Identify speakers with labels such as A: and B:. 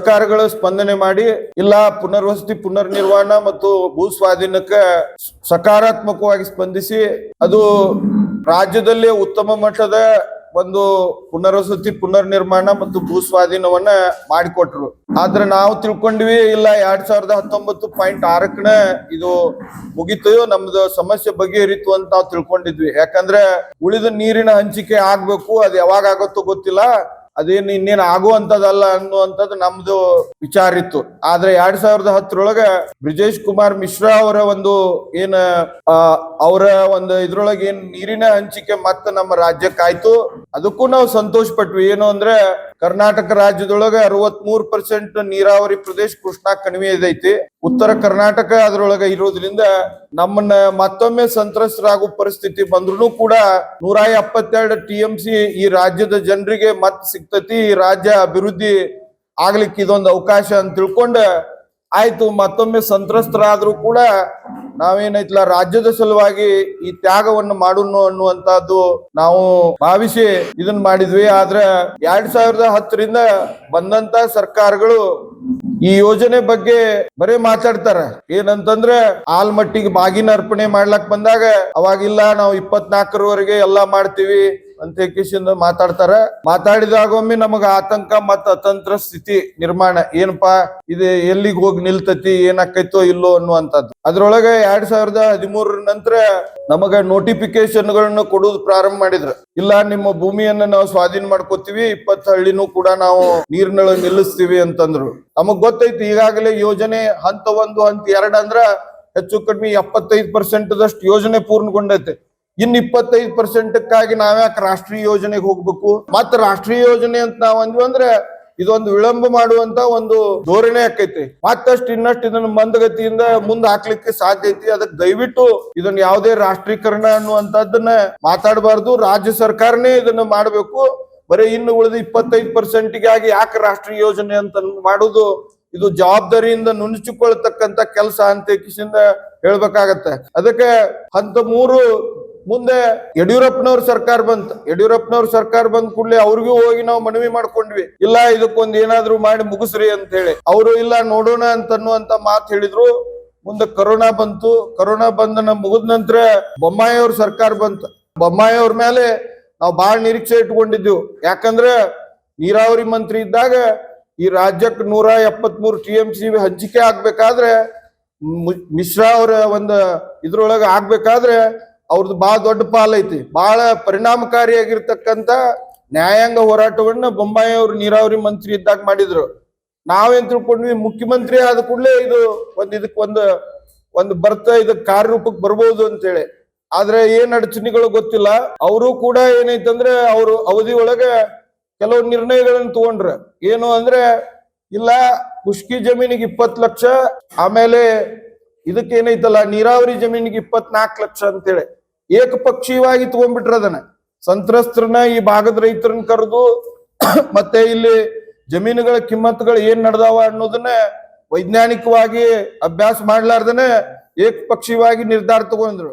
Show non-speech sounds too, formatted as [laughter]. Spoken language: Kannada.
A: ಸರ್ಕಾರಗಳು ಸ್ಪಂದನೆ ಮಾಡಿ ಇಲ್ಲ ಪುನರ್ವಸತಿ ಪುನರ್ ನಿರ್ವಹಣ ಮತ್ತು ಭೂ ಸ್ವಾಧೀನಕ್ಕೆ ಸಕಾರಾತ್ಮಕವಾಗಿ ಸ್ಪಂದಿಸಿ ಅದು ರಾಜ್ಯದಲ್ಲಿ ಉತ್ತಮ ಮಟ್ಟದ ಒಂದು ಪುನರ್ವಸತಿ ಪುನರ್ ನಿರ್ಮಾಣ ಮತ್ತು ಭೂ ಸ್ವಾಧೀನವನ್ನ ಮಾಡಿಕೊಟ್ರು. ಆದ್ರೆ ನಾವು ತಿಳ್ಕೊಂಡ್ವಿ, ಇಲ್ಲ ಎರಡ್ ಸಾವಿರದ ಹತ್ತೊಂಬತ್ತು ಪಾಯಿಂಟ್ ಆರಕ್ಕನ ಇದು ಮುಗಿತು ನಮ್ದು ಸಮಸ್ಯೆ ಬಗೆಹರಿತು ಅಂತ ನಾವು ತಿಳ್ಕೊಂಡಿದ್ವಿ. ಯಾಕಂದ್ರೆ ಉಳಿದ ನೀರಿನ ಹಂಚಿಕೆ ಆಗ್ಬೇಕು, ಅದು ಯಾವಾಗ ಆಗುತ್ತೋ ಗೊತ್ತಿಲ್ಲ. ಅದೇನು ಇನ್ನೇನು ಆಗುವಂತದಲ್ಲ ಅನ್ನುವಂಥದ್ದು ನಮ್ದು ವಿಚಾರ ಇತ್ತು. ಆದ್ರೆ ಎರಡ್ ಸಾವಿರದ ಹತ್ತರೊಳಗ ಬ್ರಿಜೇಶ್ ಕುಮಾರ್ ಮಿಶ್ರಾ ಅವರ ಒಂದು ಏನ ಅವರ ಒಂದು ಇದ್ರೊಳಗೆ ಏನ್ ನೀರಿನ ಹಂಚಿಕೆ ಮತ್ತೆ ನಮ್ಮ ರಾಜ್ಯಕ್ಕಾಯ್ತು. ಅದಕ್ಕೂ ನಾವು ಸಂತೋಷ ಪಟ್ವಿ ಏನು ಅಂದ್ರೆ ಕರ್ನಾಟಕ ರಾಜ್ಯದೊಳಗ ಅರವತ್ ಮೂರ್ ಪರ್ಸೆಂಟ್ ನೀರಾವರಿ ಪ್ರದೇಶ ಕೃಷ್ಣಾ ಕಣಿವೆ ಇದೈತಿ ಉತ್ತರ ಕರ್ನಾಟಕ ಅದ್ರೊಳಗ ಇರೋದ್ರಿಂದ ನಮ್ಮನ್ನ ಮತ್ತೊಮ್ಮೆ ಸಂತ್ರಸ್ತರಾಗೋ ಪರಿಸ್ಥಿತಿ ಬಂದ್ರು ಕೂಡ ನೂರ ಎಪ್ಪತ್ತೆರಡು ಟಿ ಈ ರಾಜ್ಯದ ಜನರಿಗೆ ಮತ್ ಸಿಗ್ತತಿ ರಾಜ್ಯ ಅಭಿವೃದ್ಧಿ ಆಗ್ಲಿಕ್ಕೆ ಇದೊಂದು ಅವಕಾಶ ಅಂತ ತಿಳ್ಕೊಂಡ ಆಯ್ತು, ಮತ್ತೊಮ್ಮೆ ಸಂತ್ರಸ್ತರಾದ್ರೂ ಕೂಡ ನಾವೇನೈತ್ಲ ರಾಜ್ಯದ ಸಲುವಾಗಿ ಈ ತ್ಯಾಗವನ್ನು ಮಾಡುನು ಅನ್ನುವಂತಹದ್ದು ನಾವು ಭಾವಿಸಿ ಇದನ್ನ ಮಾಡಿದ್ವಿ. ಆದ್ರೆ ಎರಡ್ ಸಾವಿರದ ಹತ್ತರಿಂದ ಬಂದಂತ ಸರ್ಕಾರಗಳು ಈ ಯೋಜನೆ ಬಗ್ಗೆ ಬರೀ ಮಾತಾಡ್ತಾರ. ಏನಂತಂದ್ರೆ ಆಲ್ಮಟ್ಟಿಗೆ ಬಾಗಿನ ಅರ್ಪಣೆ ಮಾಡ್ಲಕ್ ಬಂದಾಗ ಅವಾಗಿಲ್ಲ, ನಾವು ಇಪ್ಪತ್ನಾಲ್ಕರವರೆಗೆ ಎಲ್ಲಾ ಮಾಡ್ತೀವಿ. ಅಂತ ಮಾತಾಡ್ತಾರ. ಮಾತಾಡಿದಾಗೊಮ್ಮೆ ನಮಗ ಆತಂಕ ಮತ್ತ ಅತಂತ್ರ ಸ್ಥಿತಿ ನಿರ್ಮಾಣ. ಏನಪ್ಪಾ, ಇದು ಎಲ್ಲಿಗೆ ಹೋಗಿ ನಿಲ್ತತಿ ಏನಾಕೈತೋ ಇಲ್ಲೋ ಅನ್ನುವಂಥದ್ದು. ಅದ್ರೊಳಗೆ ಎರಡ್ ಸಾವಿರದ ಹದಿಮೂರ ನಂತರ ನಮಗ ನೋಟಿಫಿಕೇಶನ್ ಗಳನ್ನ ಕೊಡುವುದ ಪ್ರಾರಂಭ ಮಾಡಿದ್ರು. ಇಲ್ಲ, ನಿಮ್ಮ ಭೂಮಿಯನ್ನ ನಾವು ಸ್ವಾಧೀನ ಮಾಡ್ಕೋತೀವಿ, ಇಪ್ಪತ್ತು ಹಳ್ಳಿನೂ ಕೂಡ ನಾವು ನೀರಿನೊಳಗೆ ನಿಲ್ಲಿಸ್ತೀವಿ ಅಂತಂದ್ರು. ನಮಗ್ ಗೊತ್ತೈತಿ, ಈಗಾಗಲೇ ಯೋಜನೆ ಹಂತ ಒಂದು, ಹಂತ ಎರಡ್ ಅಂದ್ರ ಹೆಚ್ಚು ಕಡಿಮೆ ಎಪ್ಪತ್ತೈದು ಪರ್ಸೆಂಟ್ ದಷ್ಟು ಯೋಜನೆ ಪೂರ್ಣಗೊಂಡೈತೆ. ಇನ್ ಇಪ್ಪತ್ತೈದು ಪರ್ಸೆಂಟ್ಕ್ಕಾಗಿ ನಾವ್ಯಾಕೆ ರಾಷ್ಟ್ರೀಯ ಯೋಜನೆಗೆ ಹೋಗ್ಬೇಕು? ಮತ್ತ ರಾಷ್ಟ್ರೀಯ ಯೋಜನೆ ಅಂತ ನಾವ್ ಅಂದ್ವಿ ಅಂದ್ರೆ ಇದೊಂದು ವಿಳಂಬ ಮಾಡುವಂತ ಒಂದು ಧೋರಣೆ ಆಕೈತಿ. ಮತ್ತಷ್ಟು ಇನ್ನಷ್ಟು ಇದನ್ನ ಮಂದಗತಿಯಿಂದ ಮುಂದೆ ಹಾಕ್ಲಿಕ್ಕೆ ಸಾಧ್ಯ ಐತಿ. ಅದಕ್ಕೆ ದಯವಿಟ್ಟು ಇದನ್ನ ಯಾವುದೇ ರಾಷ್ಟ್ರೀಕರಣ ಅನ್ನುವಂತದ್ದನ್ನ ಮಾತಾಡಬಾರ್ದು. ರಾಜ್ಯ ಸರ್ಕಾರನೇ ಇದನ್ನ ಮಾಡಬೇಕು. ಬರೀ ಇನ್ನು ಉಳಿದ ಇಪ್ಪತ್ತೈದು ಪರ್ಸೆಂಟ್ಗಾಗಿ ಯಾಕೆ ರಾಷ್ಟ್ರೀಯ ಯೋಜನೆ ಅಂತ ಮಾಡುದು? ಇದು ಜವಾಬ್ದಾರಿಯಿಂದ ನುಣುಚಿಕೊಳ್ತಕ್ಕಂತ ಕೆಲಸ ಅಂತ ಕಿಸಿಂದ ಹೇಳ್ಬೇಕಾಗತ್ತೆ. ಅದಕ್ಕೆ ಹಂತ ಮೂರು ಮುಂದೆ ಯಡಿಯೂರಪ್ಪನವ್ರ ಸರ್ಕಾರ ಬಂತ. ಯಡಿಯೂರಪ್ಪನವ್ರ ಸರ್ಕಾರ ಬಂದ ಕೂಡಲೇ ಅವ್ರಿಗೂ ಹೋಗಿ ನಾವು ಮನವಿ ಮಾಡ್ಕೊಂಡ್ವಿ. ಇಲ್ಲ, ಇದಕ್ಕೊಂದು ಏನಾದ್ರು ಮಾಡಿ ಮುಗಿಸ್ರಿ ಅಂತ ಹೇಳಿ ಅವರು, ಇಲ್ಲ, ನೋಡೋಣ ಅಂತ ಅನ್ನುವಂತ ಮಾತು ಹೇಳಿದ್ರು. ಮುಂದೆ ಕರೋನಾ ಬಂತು. ಕರೋನಾ ಬಂದ ಮುಗಿದ ನಂತರ ಬೊಮ್ಮಾಯಿ ಅವ್ರ ಸರ್ಕಾರ ಬಂತ. ಬೊಮ್ಮಾಯಿ ಅವ್ರ ಮೇಲೆ ನಾವು ಬಹಳ ನಿರೀಕ್ಷೆ ಇಟ್ಕೊಂಡಿದ್ದೆವು ಯಾಕಂದ್ರೆ ನೀರಾವರಿ ಮಂತ್ರಿ ಇದ್ದಾಗ ಈ ರಾಜ್ಯಕ್ಕೆ ನೂರ ಎಪ್ಪತ್ ಮೂರು ಟಿ ಎಂ ಸಿ ಹಂಚಿಕೆ ಆಗ್ಬೇಕಾದ್ರೆ ಮಿಶ್ರಾ ಅವರ ಒಂದು ಇದ್ರೊಳಗೆ ಆಗ್ಬೇಕಾದ್ರೆ ಅವ್ರದ್ದು ಬಹಳ ದೊಡ್ಡ ಪಾಲೈತಿ ಬಹಳ ಪರಿಣಾಮಕಾರಿಯಾಗಿರ್ತಕ್ಕಂತ ನ್ಯಾಯಾಂಗ ಹೋರಾಟವನ್ನ ಬೊಂಬಾಯಿ ಅವರು, ನೀರಾವರಿ ಮಂತ್ರಿ ಇದ್ದಾಗ ಮಾಡಿದ್ರು. ನಾವೇನ್ ತಿಳ್ಕೊಂಡ್ವಿ, ಮುಖ್ಯಮಂತ್ರಿ ಆದ ಕೂಡಲೇ ಇದು ಒಂದ್ ಇದಕ್ ಒಂದು ಒಂದು ಬರ್ತ ಇದಕ್ ಕಾರ್ಯರೂಪಕ್ಕೆ ಬರ್ಬೋದು ಅಂತೇಳಿ. ಆದ್ರೆ ಏನ್ ಅಡಚಣೆಗಳು ಗೊತ್ತಿಲ್ಲ. ಅವರು ಕೂಡ ಏನೈತಂದ್ರೆ ಅವರು ಅವಧಿ ಒಳಗೆ ಕೆಲವು ನಿರ್ಣಯಗಳನ್ನ ತಗೊಂಡ್ರ. ಏನು ಅಂದ್ರೆ, ಇಲ್ಲ, ಖುಷ್ಕಿ ಜಮೀನಿಗೆ ಇಪ್ಪತ್ ಲಕ್ಷ, ಆಮೇಲೆ ಇದಕ್ಕೆ ಏನೈತಲ್ಲ ನೀರಾವರಿ ಜಮೀನಿಗೆ ಇಪ್ಪತ್ನಾಲ್ಕು ಲಕ್ಷ ಅಂತೇಳಿ. ಏಕಪಕ್ಷೀಯವಾಗಿ ತಗೊಂಡ್ಬಿಟ್ರ ಅದನ್ನ. ಸಂತ್ರಸ್ತರನ್ನ ಈ ಭಾಗದ ರೈತರನ್ನ ಕರೆದು [coughs] ಮತ್ತೆ ಇಲ್ಲಿ ಜಮೀನುಗಳ ಕಿಮ್ಮತ್ತುಗಳು ಏನ್ ನಡೆದಾವ ಅನ್ನೋದನ್ನ ವೈಜ್ಞಾನಿಕವಾಗಿ ಅಭ್ಯಾಸ ಮಾಡ್ಲಾರ್ದನೆ ಏಕಪಕ್ಷೀಯವಾಗಿ ನಿರ್ಧಾರ ತಗೊಂಡ್ರು.